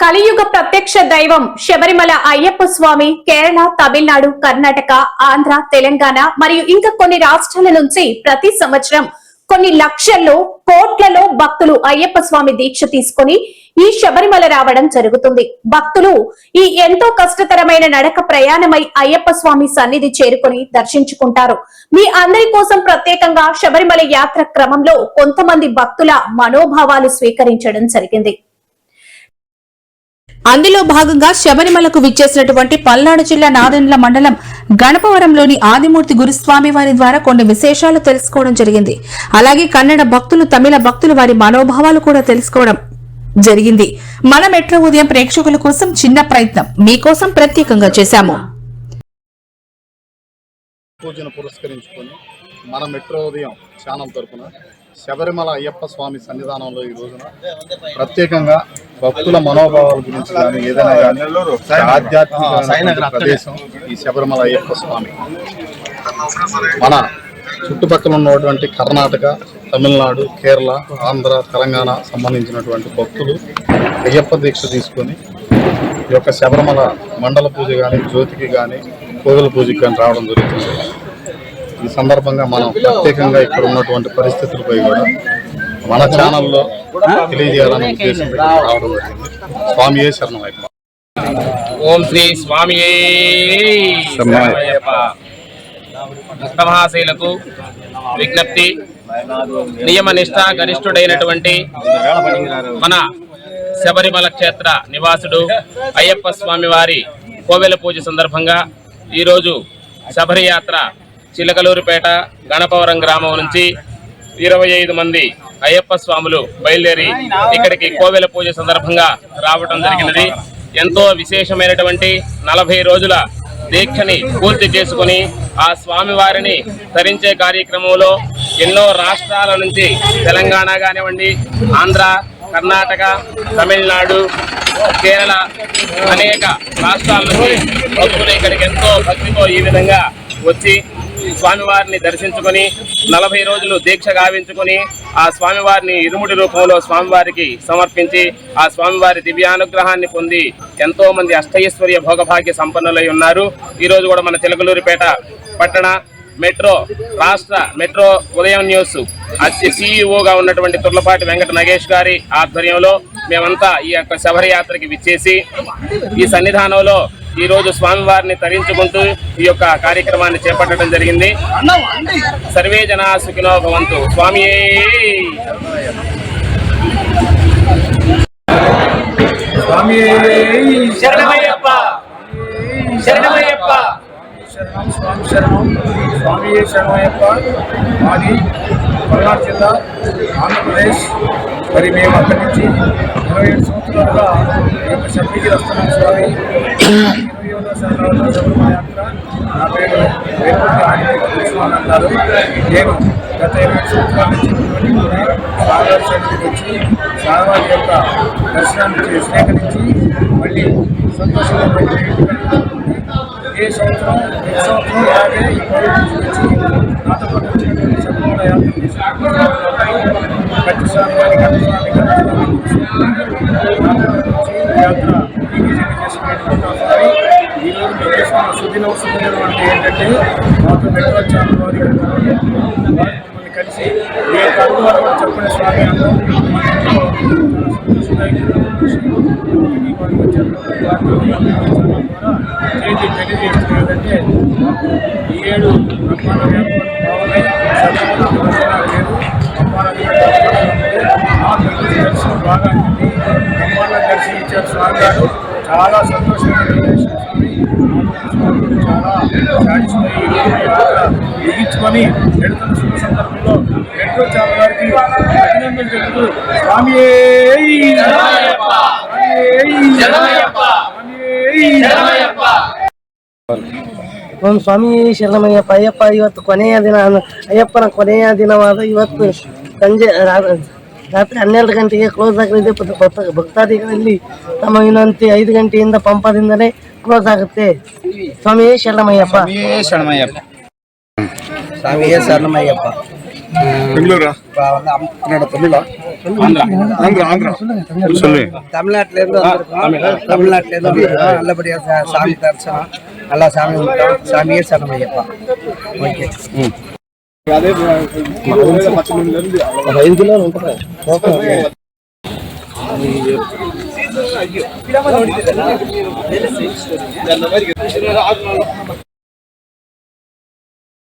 కలియుగ ప్రత్యక్ష దైవం శబరిమల అయ్యప్ప స్వామి కేరళ తమిళనాడు కర్ణాటక ఆంధ్ర తెలంగాణ మరియు ఇంకా కొన్ని రాష్ట్రాల నుంచి ప్రతి సంవత్సరం కొన్ని లక్షల్లో కోట్లలో భక్తులు అయ్యప్ప స్వామి దీక్ష తీసుకొని ఈ శబరిమల రావడం జరుగుతుంది. భక్తులు ఈ ఎంతో కష్టతరమైన నడక ప్రయాణమై అయ్యప్ప స్వామి సన్నిధి చేరుకొని దర్శించుకుంటారు. మీ అందరి కోసం ప్రత్యేకంగా శబరిమల యాత్ర క్రమంలో కొంతమంది భక్తుల మనోభావాలు స్వీకరించడం జరిగింది. అందులో భాగంగా శబరిమలకు విచ్చేసినటువంటి పల్నాడు జిల్లా నాదెండ్ల మండలం గణపవరంలోని ఆదిమూర్తి గురుస్వామి వారి ద్వారా కొన్ని విశేషాలు తెలుసుకోవడం జరిగింది. అలాగే కన్నడ భక్తులు తమిళ భక్తులు వారి మనోభావాలు కూడా తెలుసుకోవడం జరిగింది. మన మెట్రో ఉదయం ప్రేక్షకుల కోసం చిన్న ప్రయత్నం. మీకోసం ప్రత్యేకంగా చేశాము. పూజను పురస్కరించుకొని మన మెట్రో ఉదయం ఛానల్ తరఫున శబరిమల అయ్యప్ప స్వామి సన్నిధానంలో ఈ రోజున ప్రత్యేకంగా భక్తుల మనోభావాల గురించి కానీ ఏదైనా కానీ ఆధ్యాత్మిక ప్రదేశం ఈ శబరిమల అయ్యప్ప స్వామి. మన చుట్టుపక్కల ఉన్నటువంటి కర్ణాటక తమిళనాడు కేరళ ఆంధ్ర తెలంగాణ సంబంధించినటువంటి భక్తులు అయ్యప్ప దీక్ష తీసుకొని ఈ యొక్క శబరిమల మండల పూజ కానీ జ్యోతికి కానీ కోవిల పూజకి కానీ రావడం జరుగుతుంది. ఈ సందర్భంగా మనం ప్రత్యేకంగా ఇక్కడ ఉన్నటువంటి పరిస్థితులపై కూడా మన ఛానల్లో తెలియజేయాలనే ఉద్దేశంతో రావడం జరిగింది. స్వామి ఏ శరణం అయ్యప్ప ఓం శ్రీ స్వామి. భక్తమహాశైలకు విజ్ఞప్తి నియమ నిష్ఠ గరిష్ఠుడైనటువంటి మన శబరిమల క్షేత్ర నివాసుడు అయ్యప్ప స్వామి వారి కోవెల పూజ సందర్భంగా ఈరోజు శబరి యాత్ర చిలకలూరుపేట గణపవరం గ్రామం నుంచి ఇరవై ఐదు మంది అయ్యప్ప స్వాములు బయలుదేరి ఇక్కడికి కోవెల పూజ సందర్భంగా రావడం జరిగినది. ఎంతో విశేషమైనటువంటి నలభై రోజుల దీక్షని పూర్తి చేసుకుని ఆ స్వామివారిని తరించే కార్యక్రమంలో ఎన్నో రాష్ట్రాల నుంచి తెలంగాణ కానివ్వండి ఆంధ్ర కర్ణాటక తమిళనాడు కేరళ అనేక రాష్ట్రాల నుంచి భక్తులు ఇక్కడికి ఎంతో భక్తితో ఈ విధంగా వచ్చి స్వామివారిని దర్శించుకొని నలభై రోజులు దీక్ష గావించుకొని ఆ స్వామివారిని ఇరుముడి రూపంలో స్వామివారికి సమర్పించి ఆ స్వామివారి దివ్యానుగ్రహాన్ని పొంది ఎంతో మంది అష్టైశ్వర్య భోగభాగ్య సంపన్నులై ఉన్నారు. ఈరోజు కూడా మన చిలకలూరిపేట పట్టణ మెట్రో రాష్ట్ర మెట్రో ఉదయం న్యూస్. సిఇఓగా సీఈఓగా ఉన్నటువంటి తుర్లపాటి వెంకట నగేష్ గారి ఆధ్వర్యంలో మేమంతా ఈ యొక్క శబరియాత్రకి విచ్చేసి ఈ సన్నిధానంలో ఈ రోజు స్వామివారిని తరించుకుంటూ ఈ యొక్క కార్యక్రమాన్ని చేపట్టడం జరిగింది. సర్వే జనా సుఖినో భవంతు. స్వామి! శరణమయ్యప్ప! శరణమయ్యప్ప! శరణం స్వామి శరణం. స్వామి శరణమయ్యప్ప. మాది పల్నాడు జిల్లా ఆంధ్రప్రదేశ్. మరి మేము అక్కడి నుంచి ఇరవై ఏడు సంవత్సరాలుగా ఈ యొక్క సభ్యుకి వస్తున్నాం స్వామి. ఇరవై ఏడో శరణంలో నా పేరు వేపూరి ఆంజనేయ అంటారు నేను గత ఇరవై సంవత్సరాల నుంచి కూడా స్వామివారి సన్నిధికి వచ్చి సాగర్ యొక్క దర్శనాన్ని స్వీకరించి మళ్ళీ సంతోషంగా ఏ సంవత్సరం ఏ సంవత్సరం అలాగే ఈ కోవిడ్ నుంచి నాతో పాటు వచ్చినటువంటి శబరిమల యాత్ర తీసుకుంటున్నాను గట్టి స్వామి కానీ గట్టి స్వామి గట్టి స్వామి ఈ యాత్ర దిగ్విజయం చేసుకునేటువంటి స్వామి ఈరోజు మేము చేసుకున్న సుదినం సుదినం అంటే ఏంటంటే మాకు మెట్రో ఛానల్ వారి మమ్మల్ని కలిసి ఏ కడుగు వరకు చెప్పిన స్వామి చాలా సంతోషంగా తెలియజేస్తున్నదంటే ఈ ఏడు బ్రహ్మాండ వ్యాపారం బాగున్నాయి బాగా ఉంది. స్వామి గారు చాలా సంతోషంగా చాలా సాటిస్ఫై బిగించుకొని వెళుతున్న శుభ సందర్భంలో మెట్రో చాలా గారికి అభినందనలు చెబుతూ స్వామి ಓಂ ಸ್ವಾಮಿ ಶರಣಮಯ್ಯಪ್ಪ ಅಯ್ಯಪ್ಪ ಇವತ್ತು ಕೊನೆಯ ದಿನ ಅಯ್ಯಪ್ಪನ ಕೊನೆಯ ದಿನವಾದ ಇವತ್ತು ಸಂಜೆ ರಾ- ರಾತ್ರಿ ಹನ್ನೆರಡು ಗಂಟೆಗೆ ಕ್ಲೋಸ್ ಆಗಲಿದೆ ಭಕ್ತ- ಭಕ್ತ- ಭಕ್ತಾದಿಗಳಲ್ಲಿ ತಮ್ಮ ವಿನಂತಿ ಐದು ಗಂಟೆಯಿಂದ ಪಂಪದಿಂದಲೇ ಕ್ಲೋಸ್ ಆಗುತ್ತೆ ಸ್ವಾಮಿಯೇ ಶರಣಮಯ್ಯಪ್ಪ ಶರಣಮಯ್ಯಪ್ಪ ಸ್ವಾಮಿಯೇ ಶರಣಮಯ್ಯಪ್ಪ பெங்களூரா கன்னட தமிழா ஆந்திரா ஆந்திரா சொல்லு தமிழ்நாட்டுல இருந்து வந்திருக்கோம் தமிழ்நாட்டுல இருந்து வந்திருக்கோம் நல்லபடியா சா- சாமி தரிசனம் நல்லா சாமி கும்பிட்டோம் சாமியே சரணமையப்பா ஓகே ஐயோ